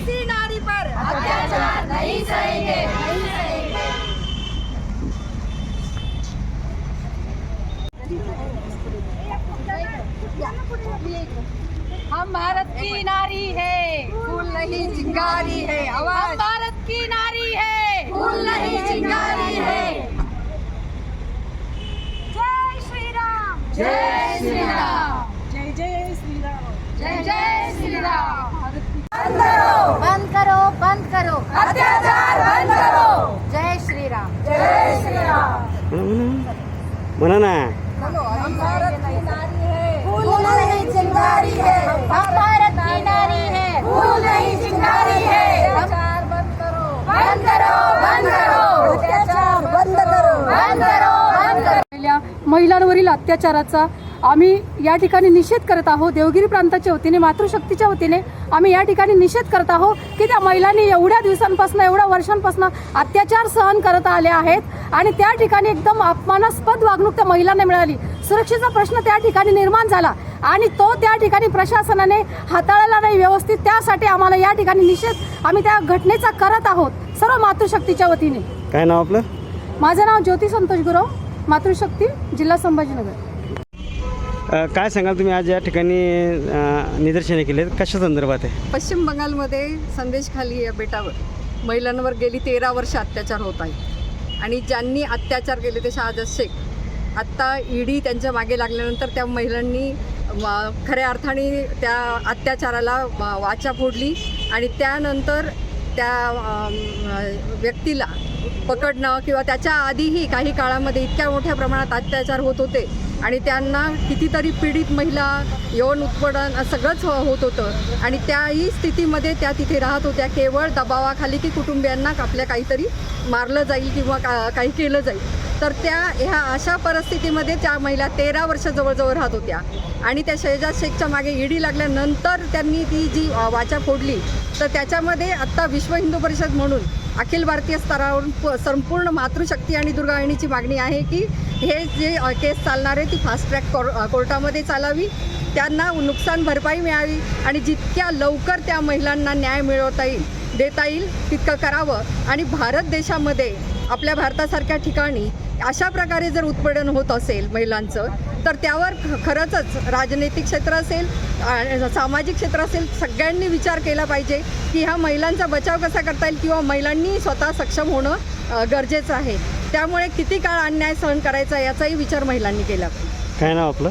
किसी नारी पर। अत्याचार नहीं सहेंगे। हम भारत की नारी है। फूल नहीं चिंगारी है हम आवाज़ भारत की नारी है। फूल नहीं चिंगारी है। जय श्री राम। जय श्री राम। म्हणा ना. हम भारत की नारी है फूल नहीं चिंगारी है हम भारत की नारी है फूल नहीं चिंगारी है अत्याचार बंद करो बंद करो बंद करो अत्याचार बंद करो बंद करो बंद करो महिलांवरील अत्याचाराचा आम्ही या ठिकाणी निषेध करत आहोत देवगिरी प्रांताच्या वतीने मातृशक्तीच्या वतीने आम्ही या ठिकाणी निषेध करत आहोत की त्या महिलांनी एवढ्या दिवसांपासून एवढ्या वर्षांपासून अत्याचार सहन करत आले आहेत आणि त्या ठिकाणी एकदम अपमानास्पद वागणूक त्या महिलांना मिळाली. सुरक्षेचा प्रश्न त्या ठिकाणी निर्माण झाला आणि तो त्या ठिकाणी प्रशासनाने हाताळला नाही व्यवस्थित. त्यासाठी आम्हाला या ठिकाणी निषेध आम्ही त्या घटनेचा करत आहोत. सर्व मातृशक्तीच्या वतीने. काय नाव आपलं? माझं नाव ज्योती संतोष गुरव मातृशक्ती जिल्हा संभाजीनगर. काय सांगाल तुम्ही? आज या ठिकाणी निदर्शने केली आहेत कशा संदर्भात आहे? पश्चिम बंगालमध्ये संदेशखाली या बेटावर. महिलांवर गेली तेरा वर्ष अत्याचार होत आहेत. आणि ज्यांनी अत्याचार केले ते शहाजद शेख. आत्ता ईडी त्यांच्या मागे लागल्यानंतर त्या महिलांनी खऱ्या अर्थाने त्या अत्याचाराला वाचा फोडली. आणि त्यानंतर त्या व्यक्तीला पकडणं किंवा त्याच्या आधीही काही काळामध्ये इतक्या मोठ्या प्रमाणात अत्याचार होत होते. आणि त्यांना कितीतरी पीडित महिला यौन उत्पीडन सगळंच हो-, होत होतं. आणि त्याही स्थितीमध्ये त्या तिथे राहत होत्या. केवळ दबावाखाली की कुटुंबियांना आपल्या काहीतरी मारलं जाईल किंवा का काही केलं जाईल. तर त्या ह्या अशा परिस्थितीमध्ये त्या महिला तेरा वर्ष जवळजवळ राहत होत्या. आणि त्या शहजाद शेखच्या मागे ईडी लागल्यानंतर त्यांनी ती जी वाचा फोडली तर त्याच्यामध्ये आत्ता विश्व हिंदू परिषद म्हणून अखिल भारतीय स्तरावरून प- संपूर्ण मातृशक्ती आणि दुर्गावाहिनीची मागणी आहे की हे जे केस चालणार आहे ती फास्ट ट्रॅक कोर कोर्टामध्ये चालावी. त्यांना नुकसान भरपाई मिळावी आणि जितक्या लवकर त्या महिलांना न्याय मिळवता येईल देता येईल तितकं करावं. आणि भारत देशामध्ये आपल्या भारतासारख्या ठिकाणी अशा प्रकारे जर उत्पीडन होत असेल महिलांचं तर त्यावर खरंचच राजनैतिक क्षेत्र असेल सामाजिक क्षेत्र असेल सगळ्यांनी विचार केला पाहिजे की ह्या महिलांचा बचाव कसा करता येईल किंवा महिलांनी स्वतः सक्षम होणं गरजेचं आहे. त्यामुळे किती काळ अन्याय सहन करायचा याचाही विचार महिलांनी केला पाहिजे. काय नाव आपलं?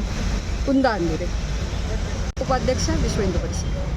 कुंदा अंधुरे. उपाध्यक्ष विश्व हिंदू परिषद.